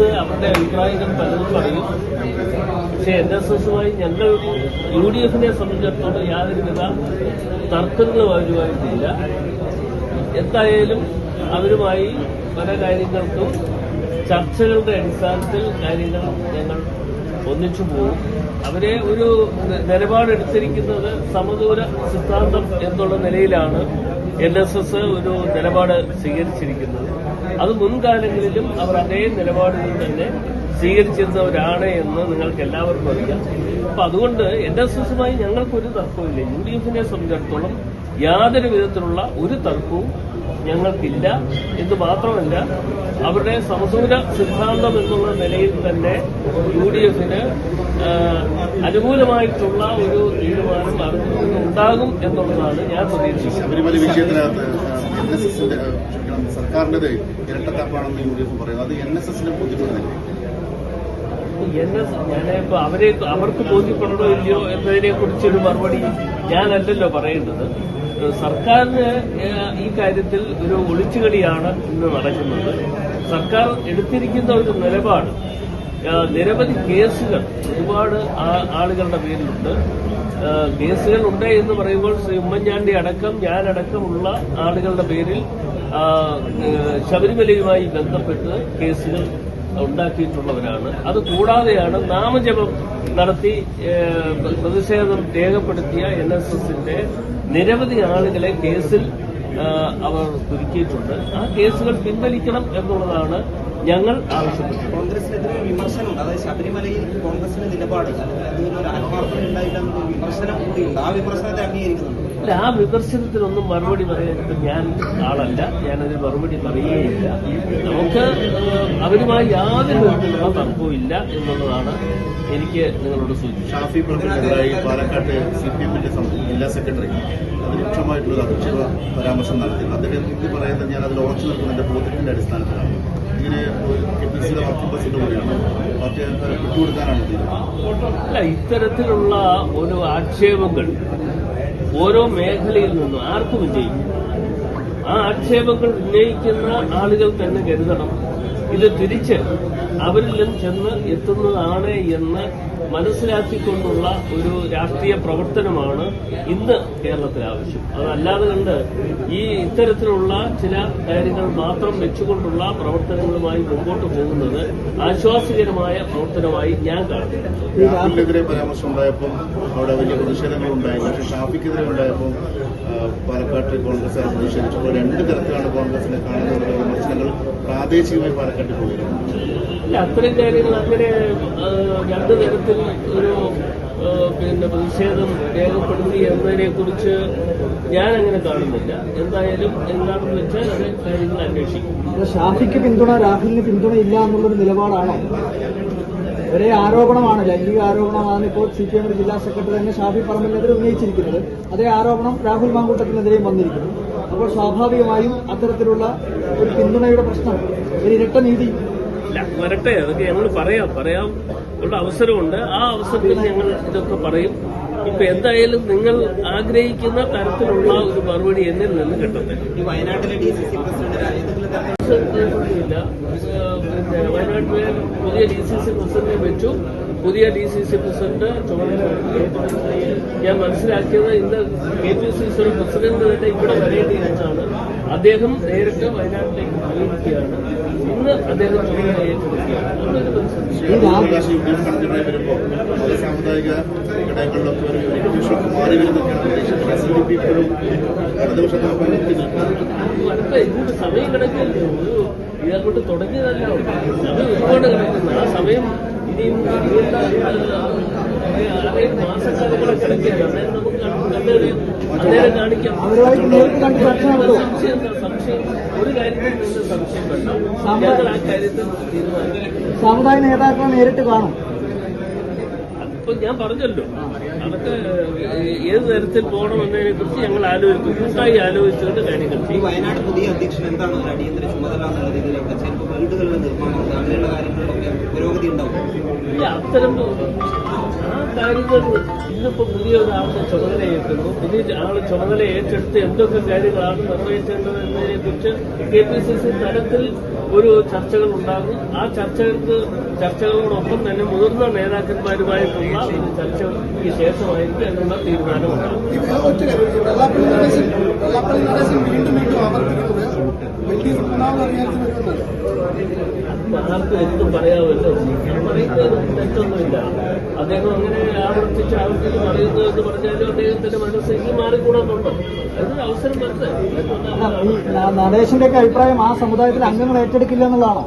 അവരുടെ അഭിപ്രായങ്ങൾ പലതും പറയും. പക്ഷെ എൻ എസ് എസുമായി ഞങ്ങൾ യു ഡി എഫിനെ സംബന്ധിച്ചിടത്തോളം യാതൊരുവിധ തർക്കങ്ങളും അവരുമായിട്ടില്ല. എന്തായാലും അവരുമായി പല കാര്യങ്ങൾക്കും ചർച്ചകളുടെ അടിസ്ഥാനത്തിൽ കാര്യങ്ങൾ ഞങ്ങൾ ഒന്നിച്ചു പോകും. അവരെ ഒരു നിലപാടെടുത്തിരിക്കുന്നത് സമദൂര സിദ്ധാന്തം എന്നുള്ള നിലയിലാണ്. എൻ എസ് എസ് ഒരു നിലപാട് സ്വീകരിച്ചിരിക്കുന്നത്. അത് മുൻകാലങ്ങളിലും അവർ അതേ നിലപാടുകൾ തന്നെ സ്വീകരിച്ചിരുന്നവരാണ് എന്ന് നിങ്ങൾക്ക് എല്ലാവർക്കും അറിയാം. അപ്പൊ അതുകൊണ്ട് എൻ എസ് എസുമായി ഞങ്ങൾക്കൊരു തർക്കമില്ല യു ഡി എഫിനെ സംബന്ധിച്ചിടത്തോളം യാതൊരു വിധത്തിലുള്ള ഒരു തർക്കവും ഞങ്ങൾക്കില്ല എന്ന് മാത്രമല്ല അവരുടെ സമദൂര സിദ്ധാന്തം എന്നുള്ള നിലയിൽ തന്നെ യു ഡി എഫിന് അനുകൂലമായിട്ടുള്ള ഒരു തീരുമാനം അതിൽ നിന്ന് ഉണ്ടാകും എന്നുള്ളതാണ് ഞാൻ പ്രതീക്ഷിക്കുന്നത്. ശബരിമല വിഷയത്തിനകത്ത് എൻ എസ് എസിന്റെ സർക്കാരിന്റേത് ഇരട്ടത്താപ്പാണെന്ന് യു ഡി എഫ് പറയുന്നത് അത് എൻ എസ് എസിനെ ബോധ്യപ്പെടുന്നില്ല? എൻ എസ് ഞാനിപ്പോ അവരെ അവർക്ക് ബോധ്യപ്പെടണോ ഇല്ലയോ എന്നതിനെ കുറിച്ചൊരു മറുപടി ഞാനല്ലല്ലോ പറയേണ്ടത് സർക്കാരിന് ഈ കാര്യത്തിൽ ഒരു ഒളിച്ചുകളിയാണ് ഇന്ന് നടക്കുന്നത്. സർക്കാർ എടുത്തിരിക്കുന്ന ഒരു നിലപാട് നിരവധി കേസുകൾ ഒരുപാട് ആളുകളുടെ പേരിലുണ്ട്. കേസുകൾ ഉണ്ട് എന്ന് പറയുമ്പോൾ ശ്രീ ഉമ്മൻചാണ്ടി അടക്കം ഞാനടക്കമുള്ള ആളുകളുടെ പേരിൽ ശബരിമലയുമായി ബന്ധപ്പെട്ട് കേസുകൾ ഉണ്ടാക്കിയിട്ടുള്ളവരാണ്. അത് കൂടാതെയാണ് നാമജപം നടത്തി പ്രതിഷേധം രേഖപ്പെടുത്തിയ എൻ എസ് എസിന്റെ നിരവധി ആളുകളെ കേസിൽ അവർ കുരുക്കിയിട്ടുണ്ട് ആ കേസുകൾ പിൻവലിക്കണം എന്നുള്ളതാണ് ഞങ്ങൾ ആവശ്യപ്പെട്ടു കോൺഗ്രസിനെതിരെ വിമർശനമുണ്ട്. അതായത് ശബരിമലയിൽ കോൺഗ്രസിന്റെ നിലപാട് വിമർശനം കൂടിയുണ്ട്. ആ വിമർശനത്തെ അംഗീകരിക്കുന്നുണ്ട്? അല്ല ആ വിമർശനത്തിനൊന്നും മറുപടി പറയാൻ ഞാൻ ആളല്ല. ഞാനതിന് മറുപടി പറയുകയില്ല. നമുക്ക് അവരുമായി യാതൊരു വിധത്തിലുള്ള തർക്കവും ഇല്ല എന്നുള്ളതാണ് എനിക്ക് നിങ്ങളോട് സൂചിപ്പിച്ചത്. ഷാഫി പറമ്പിനെതിരായി പാലക്കാട്ട് സി പി എമ്മിന്റെ ജില്ലാ സെക്രട്ടറി രൂക്ഷമായിട്ടുള്ള അധിക്ഷേപ പരാമർശം നടത്തി അദ്ദേഹം ഇത് പറയുന്നത് ഞാൻ അതിൽ ഉറച്ചു നിൽക്കുന്നതിന്റെ ബോധ്യത്തിന്റെ അടിസ്ഥാനത്തിലാണ്. അല്ല ഇത്തരത്തിലുള്ള ഒരു ആക്ഷേപങ്ങൾ ഓരോ മേഖലയിൽ നിന്നും ആർക്കും വിജയിക്കും. ആ ആക്ഷേപങ്ങൾ ഉന്നയിക്കുന്ന ആളുകൾ തന്നെ കരുതണം. ഇത് തിരിച്ച് അവരിലും ചെന്ന് എത്തുന്നതാണ് എന്ന് മനസ്സിലാക്കിക്കൊണ്ടുള്ള ഒരു രാഷ്ട്രീയ പ്രവർത്തനമാണ് ഇന്ന് കേരളത്തിൽ ആവശ്യം അതല്ലാതെ കണ്ട് ഈ ഇത്തരത്തിലുള്ള ചില കാര്യങ്ങൾ മാത്രം വെച്ചുകൊണ്ടുള്ള പ്രവർത്തനങ്ങളുമായി മുമ്പോട്ട് പോകുന്നത് ആശ്വാസകരമായ പ്രവർത്തനമായി ഞാൻ കാണുന്നു. രാഹുലിനെതിരെ പരാമർശം ഉണ്ടായപ്പോൾ അവിടെ വലിയ പ്രതിഷേധങ്ങൾ ഉണ്ടായി. പക്ഷേ ഷാഫിക്കെതിരെ ഉണ്ടായപ്പോൾ പാലക്കാട്ട് കോൺഗ്രസ് പ്രതിഷേധിച്ചു അപ്പോൾ രണ്ട് തരത്തിലാണ് കോൺഗ്രസിനെ കാണുന്നത് വിമർശനങ്ങൾ പ്രാദേശികമായി പാലക്കാട്ടിൽ പോയിരുന്നു അത്തരം കാര്യങ്ങൾ അങ്ങനെ രണ്ടു തരത്തിൽ ഒരു പിന്നെ പ്രതിഷേധം രേഖപ്പെടുത്തി എന്നതിനെ കുറിച്ച് ഞാൻ അങ്ങനെ കാണുന്നില്ല. എന്തായാലും എന്താണെന്ന് വെച്ചാൽ അത് കാര്യങ്ങൾ അന്വേഷിക്കും. ഷാഫിക്ക് പിന്തുണ രാഹുലിന് പിന്തുണ ഇല്ല എന്നുള്ളൊരു നിലപാടാണോ. ഒരേ ആരോപണമാണ് ലൈംഗിക ആരോപണമാണ് ഇപ്പോൾ സി പി എമ്മിന്റെ ജില്ലാ സെക്രട്ടറി തന്നെ ഷാഫി പറമ്പിനെതിരെ ഉന്നയിച്ചിരിക്കുന്നത്. അതേ ആരോപണം രാഹുൽ മാങ്കൂട്ടത്തിനെതിരെയും വന്നിരിക്കുന്നു. അപ്പോൾ സ്വാഭാവികമായും അത്തരത്തിലുള്ള ഒരു പിന്തുണയുടെ പ്രശ്നം ഒരു ഇരട്ട നീതി ഇല്ല വരട്ടെ അതൊക്കെ ഞങ്ങൾ പറയാം പറയാം. ഉള്ള അവസരമുണ്ട്. ആ അവസരത്തിൽ ഞങ്ങൾ ഇതൊക്കെ പറയും. ഇപ്പൊ എന്തായാലും നിങ്ങൾ ആഗ്രഹിക്കുന്ന തരത്തിലുള്ള ഒരു മറുപടി എന്നിൽ നിന്ന് കിട്ടുന്നില്ല പിന്നെ വയനാട്ടിലെ പുതിയ ഡി സി സി പ്രസിഡന്റിനെ വെച്ചു. പുതിയ ഡി സി സി പ്രസിഡന്റ് ഞാൻ മനസ്സിലാക്കിയത് ഇന്ന് K P C C president തന്നെ ഇവിടെ വരേണ്ടിയിരുന്നതാണ്. അദ്ദേഹം നേരിട്ട് വയനാട്ടിലേക്ക് പോയിരിക്കുകയാണ് ഇന്ന് അദ്ദേഹം സാമുദായിക ഘടകങ്ങളിലൊക്കെ ഒരു മാറി വരുന്നൊക്കെയാണ് ഇപ്പോഴും അടുത്ത ഇതിന്റെ സമയം കിടക്കില്ല. ഒരു തുടങ്ങിയതല്ല. സമയം ഒരുപാട് കിടക്കുന്നു. ആ സമയം ഇനിയും അവരുമായിട്ട് നേരിട്ട് കണ്ട് ചർച്ച തീരുമാനിക്കും നേതാക്കളെ നേരിട്ട് കാണും. ഇപ്പൊ ഞാൻ പറഞ്ഞല്ലോ. അതൊക്കെ ഏത് തരത്തിൽ പോകണം എന്നതിനെ കുറിച്ച് ഞങ്ങൾ ആലോചിക്കും. കൂട്ടായി ആലോചിച്ചുകൊണ്ട് കാര്യങ്ങൾ ഈ വയനാട് പുതിയ അധ്യക്ഷൻ എന്താണ് അടിയന്തര ചുമതല ചിലപ്പോൾ വീടുകളുടെ നിർമ്മാണം അങ്ങനെയുള്ള കാര്യങ്ങളിലൊക്കെ പുരോഗതി ഉണ്ടാവും. അത്തരം ആ കാര്യങ്ങൾ ഇന്നിപ്പോ പുതിയ ഒരാളുടെ ചുമതല ഏറ്റെടുക്കും പുതിയ ആൾ ചുമതല ഏറ്റെടുത്ത് എന്തൊക്കെ കാര്യങ്ങളാണ് നിർവഹിക്കേണ്ടത് എന്നതിനെ കുറിച്ച് കെ പി സി സി തലത്തിൽ ഒരു ചർച്ചകൾ ഉണ്ടാകും. ആ ചർച്ചകൾക്ക് ചർച്ചകളോടൊപ്പം തന്നെ മുതിർന്ന നേതാക്കന്മാരുമായിട്ടുള്ള ഒരു ചർച്ചയ്ക്ക് ശേഷമായിരിക്കും എന്നുള്ള തീരുമാനമുണ്ടാകും. ആർക്കും എന്തും പറയാമല്ലോ തെറ്റൊന്നുമില്ല. അദ്ദേഹം അങ്ങനെ ആവർത്തിച്ച് ആവർത്തിച്ച് പറയുന്നു എന്ന് പറഞ്ഞാലും അദ്ദേഹത്തിന്റെ മനസ്സിലേക്ക് മാറിക്കൂടാന്നുണ്ടോ? അതിനൊരു അവസരം ന- നടേശന്റെ അഭിപ്രായം ആ സമുദായത്തിൽ അംഗങ്ങൾ ഏറ്റെടുക്കില്ല എന്നുള്ളതാണോ?